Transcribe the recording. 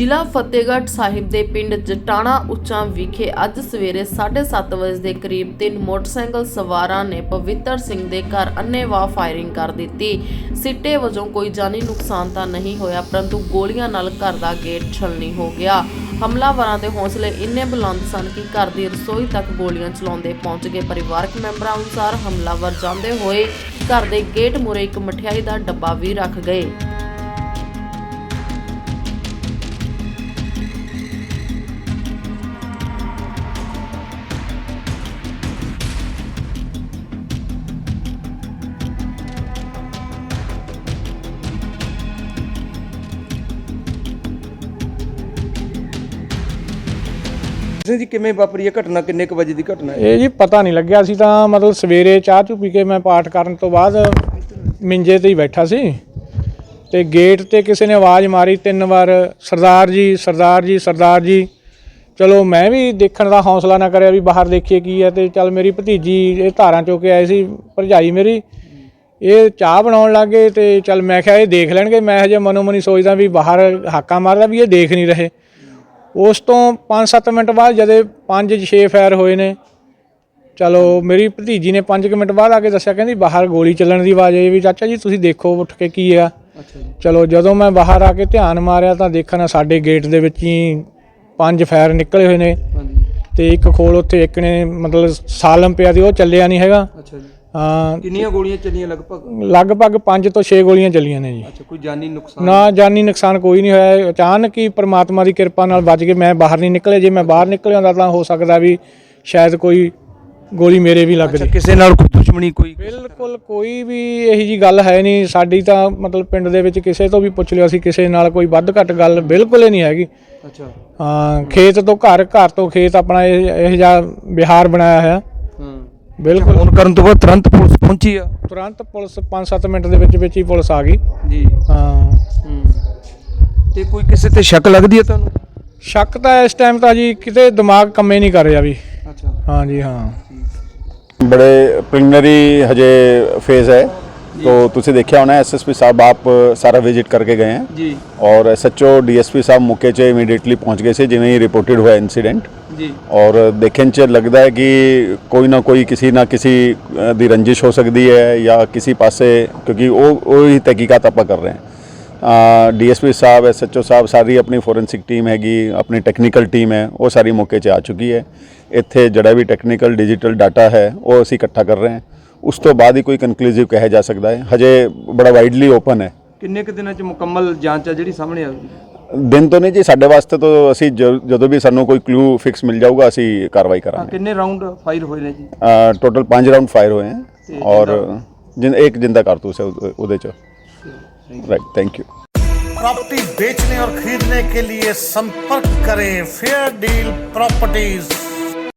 ਜ਼ਿਲ੍ਹਾ ਫਤਿਹਗੜ੍ਹ ਸਾਹਿਬ ਦੇ ਪਿੰਡ ਜਟਾਣਾ ਉੱਚਾ ਵਿਖੇ ਅੱਜ ਸਵੇਰੇ 7:30 ਵਜੇ ਦੇ ਕਰੀਬ ਤਿੰਨ ਮੋਟਰਸਾਈਕਲ ਸਵਾਰਾਂ ਨੇ ਪਵਿੱਤਰ ਸਿੰਘ ਦੇ ਘਰ ਅੰਨ੍ਹੇਵਾਹ ਫਾਇਰਿੰਗ ਕਰ ਦਿੱਤੀ। ਸਿੱਟੇ ਵਜੋਂ ਕੋਈ ਜਾਨੀ ਨੁਕਸਾਨ ਤਾਂ ਨਹੀਂ ਹੋਇਆ, ਪਰੰਤੂ ਗੋਲੀਆਂ ਨਾਲ ਘਰ ਦਾ ਗੇਟ ਛਲਣੀ ਹੋ ਗਿਆ। ਹਮਲਾਵਰਾਂ ਦੇ ਹੌਸਲੇ ਇੰਨੇ ਬੁਲੰਦ ਸਨ ਕਿ ਘਰ ਦੀ ਰਸੋਈ ਤੱਕ ਗੋਲੀਆਂ ਚਲਾਉਂਦੇ ਪਹੁੰਚ ਗਏ। ਪਰਿਵਾਰਕ ਮੈਂਬਰਾਂ ਅਨੁਸਾਰ ਹਮਲਾਵਰ ਜਾਂਦੇ ਹੋਏ ਘਰ ਦੇ ਗੇਟ ਮੂਹਰੇ ਇੱਕ ਮਠਿਆਈ ਦਾ ਡੱਬਾ ਵੀ ਰੱਖ ਗਏ। ਸਿੰਘ ਜੀ ਕਿਵੇਂ ਵਾਪਰੀ ਇਹ ਘਟਨਾ, ਕਿੰਨੇ ਕੁ ਵਜੇ ਦੀ ਘਟਨਾ ਹੈ? ਇਹ ਜੀ ਪਤਾ ਨਹੀਂ ਲੱਗਿਆ। ਸੀ ਤਾਂ ਮਤਲਬ ਸਵੇਰੇ ਚਾਹ ਚੂ ਪੀ ਕੇ ਮੈਂ ਪਾਠ ਕਰਨ ਤੋਂ ਬਾਅਦ ਮਿੰਜੇ ਤੇ ਹੀ ਬੈਠਾ ਸੀ ਤੇ ਗੇਟ ਤੇ ਕਿਸੇ ਨੇ ਆਵਾਜ਼ ਮਾਰੀ ਤਿੰਨ ਵਾਰ, ਸਰਦਾਰ ਜੀ ਸਰਦਾਰ ਜੀ ਸਰਦਾਰ ਜੀ। ਚਲੋ ਮੈਂ ਵੀ ਦੇਖਣ ਦਾ ਹੌਸਲਾ ਨਾ ਕਰਿਆ ਵੀ ਬਾਹਰ ਦੇਖੀਏ ਕੀ ਹੈ ਤੇ ਚੱਲ ਮੇਰੀ ਭਤੀਜੀ ਇਹ ਧਾਰਾਂ ਚੋਂ ਕੇ ਆਏ ਸੀ, ਭਰਜਾਈ ਮੇਰੀ। ਇਹ ਚਾਹ ਬਣਾਉਣ ਲੱਗੇ ਤੇ ਚੱਲ ਮੈਂ ਕਿਹਾ ਇਹ ਦੇਖ ਲੈਣਗੇ। ਮੈਂ ਹਜੇ ਮਨੋਮਨੀ ਸੋਚਦਾ ਵੀ ਬਾਹਰ ਹਾਕਾ ਮਾਰਦਾ ਵੀ ਇਹ ਦੇਖ ਨਹੀਂ ਰਹੇ। ਉਸ ਤੋਂ 5-7 ਮਿੰਟ ਬਾਅਦ ਜਦੇ 5-6 ਫਾਇਰ ਹੋਏ ਨੇ ਚਲੋ ਮੇਰੀ ਭਤੀਜੀ ਨੇ 5 ਮਿੰਟ ਬਾਅਦ ਆ ਕੇ ਦੱਸਿਆ ਕਹਿੰਦੀ ਬਾਹਰ ਗੋਲੀ ਚੱਲਣ ਦੀ ਆਵਾਜ਼ ਆਈ ਵੀ ਚਾਚਾ ਜੀ ਤੁਸੀਂ ਦੇਖੋ ਉੱਠ ਕੇ ਕੀ ਆ। ਚਲੋ ਜਦੋਂ ਮੈਂ ਬਾਹਰ ਆ ਕੇ ਧਿਆਨ ਮਾਰਿਆ ਤਾਂ ਦੇਖਣਾ ਸਾਡੇ ਗੇਟ ਦੇ ਵਿੱਚ ਹੀ ਪੰਜ ਫਾਇਰ ਨਿਕਲੇ ਹੋਏ ਨੇ ਤੇ ਇੱਕ ਖੋਲ ਉੱਥੇ ਇੱਕ ਨੇ ਮਤਲਬ ਸਾਲਮ ਪਿਆ ਸੀ ਉਹ ਚੱਲਿਆ ਨਹੀਂ ਹੈਗਾ। ਅੱਛਾ ਜੀ। ਕਿੰਨੀਆਂ ਗੋਲੀਆਂ ਚੱਲੀਆਂ ਲਗਭਗ? ਲਗਭਗ 5 ਤੋਂ 6 ਗੋਲੀਆਂ ਚੱਲੀਆਂ ਨੇ ਜੀ। ਅੱਛਾ ਕੋਈ ਜਾਨੀ ਨੁਕਸਾਨ? ਨਾ ਜਾਨੀ ਨੁਕਸਾਨ ਕੋਈ ਨਹੀਂ ਹੋਇਆ। ਅਚਾਨਕ ਹੀ ਪ੍ਰਮਾਤਮਾ ਦੀ ਕਿਰਪਾ ਨਾਲ ਬਚ ਕੇ ਮੈਂ ਬਾਹਰ ਨਹੀਂ ਨਿਕਲੇ ਜੇ ਮੈਂ ਬਾਹਰ ਨਿਕਲਿਆ ਹੁੰਦਾ ਤਾਂ ਹੋ ਸਕਦਾ ਵੀ ਸ਼ਾਇਦ ਕੋਈ ਗੋਲੀ ਮੇਰੇ ਵੀ ਲੱਗ ਜੇ। ਕਿਸੇ ਨਾਲ ਕੋਈ ਦੁਸ਼ਮਣੀ ਕੋਈ ਬਿਲਕੁਲ ਕੋਈ ਵੀ ਇਹੀ ਜੀ ਗੱਲ ਹੈ ਨਹੀਂ। ਸਾਡੀ ਤਾਂ ਮਤਲਬ ਪਿੰਡ ਦੇ ਵਿੱਚ ਕਿਸੇ ਤੋਂ ਵੀ ਪੁੱਛ ਲਿਓ ਅਸੀਂ ਕਿਸੇ ਨਾਲ ਕੋਈ ਵੱਧ ਘੱਟ ਗੱਲ ਬਿਲਕੁਲ ਹੀ ਨਹੀਂ ਹੈਗੀ। ਅੱਛਾ। ਹਾਂ ਖੇਤ ਤੋਂ ਘਰ ਘਰ ਤੋਂ ਖੇਤ ਆਪਣਾ ਇਹ ਇਹ ਜਿਹਾ ਬਿਹਾਰ ਬਣਾਇਆ ਹੋਇਆ। ਬਿਲਕੁਲ। ਫੋਨ ਕਰਨ ਤੋਂ ਬਾਅਦ ਤੁਰੰਤ ਪੁਲਿਸ ਪਹੁੰਚੀ ਆ। ਤੁਰੰਤ ਪੁਲਿਸ 5-7 ਮਿੰਟ ਦੇ ਵਿੱਚ ਵਿੱਚ ਹੀ ਪੁਲਿਸ ਆ ਗਈ। ਜੀ। ਹਾਂ। ਤੇ ਕੋਈ ਕਿਸੇ ਤੇ ਸ਼ੱਕ ਲੱਗਦੀ ਹੈ ਤੁਹਾਨੂੰ? ਸ਼ੱਕ ਤਾਂ ਇਸ ਟਾਈਮ ਤਾਂ ਜੀ ਕਿਤੇ ਦਿਮਾਗ ਕੰਮੇ ਨਹੀਂ ਕਰ ਰਿਹਾ ਵੀ। ਅੱਛਾ। ਹਾਂ ਜੀ ਹਾਂ। ਬੜੇ ਪ੍ਰੀਲਿਮਿਨਰੀ ਹਜੇ ਫੇਜ਼ ਹੈ। तो ਤੁਸੀਂ ਦੇਖਿਆ ਹੋਣਾ ਐਸਐਸਪੀ ਸਾਹਿਬ ਆਪ ਸਾਰਾ ਵਿਜ਼ਿਟ ਕਰਕੇ ਗਏ ਹੈ ਜੀ ਔਰ ਐਸਐਚਓ ਡੀਐਸਪੀ ਸਾਹਿਬ ਮੌਕੇ 'ਚ ਇਮੀਡੀਏਟਲੀ ਪਹੁੰਚ ਗਏ ਸੀ ਜਿਵੇਂ ਹੀ ਰਿਪੋਰਟਡ ਹੋਇਆ ਇਨਸੀਡੈਂਟ ਜੀ ਔਰ ਦੇਖਣ 'ਚ ਲੱਗਦਾ ਹੈ ਕਿ ਕੋਈ ਨਾ ਕੋਈ ਕਿਸੇ ਨਾ ਕਿਸੇ ਦੀ ਰੰਜਿਸ਼ ਹੋ ਸਕਦੀ ਹੈ ਜਾਂ ਕਿਸੇ ਪਾਸੇ ਕਿਉਂਕਿ ਉਹ ਉਹ ਹੀ ਤਹਿਕੀਕਾਤ ਆਪਾਂ ਕਰ ਰਹੇ ਹਾਂ ਡੀਐਸਪੀ ਸਾਹਿਬ ਐਸਐਚਓ ਸਾਹਿਬ ਸਾਰੀ ਆਪਣੀ ਫੋਰੈਂਸਿਕ ਟੀਮ ਹੈਗੀ ਆਪਣੀ ਟੈਕਨੀਕਲ ਟੀਮ ਹੈ ਉਹ ਸਾਰੀ ਮੌਕੇ 'ਚ ਆ ਚੁੱਕੀ ਹੈ ਇੱਥੇ ਜਿਹੜਾ ਵੀ ਟੈਕਨੀਕਲ ਡਿਜੀਟਲ ਡਾਟਾ ਹੈ ਉਹ ਅਸੀਂ ਇਕੱਠਾ ਕਰ ਰਹੇ ਹਾਂ ਉਸ ਤੋਂ ਬਾਅਦ ਹੀ ਕੋਈ ਕਨਕਲੂਸਿਵ ਕਿਹਾ ਜਾ ਸਕਦਾ ਹੈ ਹਜੇ ਬੜਾ ਵਾਈਡਲੀ ਓਪਨ ਹੈ ਕਿੰਨੇ ਕੁ ਦਿਨਾਂ ਚ ਮੁਕੰਮਲ ਜਾਂਚ ਆ ਜਿਹੜੀ ਸਾਹਮਣੇ ਆਊਗੀ ਦਿਨ ਤੋਂ ਨਹੀਂ ਜੀ ਸਾਡੇ ਵਾਸਤੇ ਤਾਂ ਅਸੀਂ ਜ- ਜਦੋਂ ਵੀ ਸਾਨੂੰ ਕੋਈ ਕਲੂ ਫਿਕਸ ਮਿਲ ਜਾਊਗਾ ਅਸੀਂ ਕਾਰਵਾਈ ਹਾਂ ਕਰਾਂਗੇ ਕਿੰਨੇ ਰਾਉਂਡ ਫਾਇਰ ਹੋਏ ਨੇ ਜੀ टोटल पाँच राउंड फायर हुए ਤੇ हैं और जिन एक जिंदा कारतूस है उद- उदय च राइट थैंक यू प्रॉपर्टी बेचने और खरीदने के लिए संपर्क करें फेयर डील प्रॉपर्टीज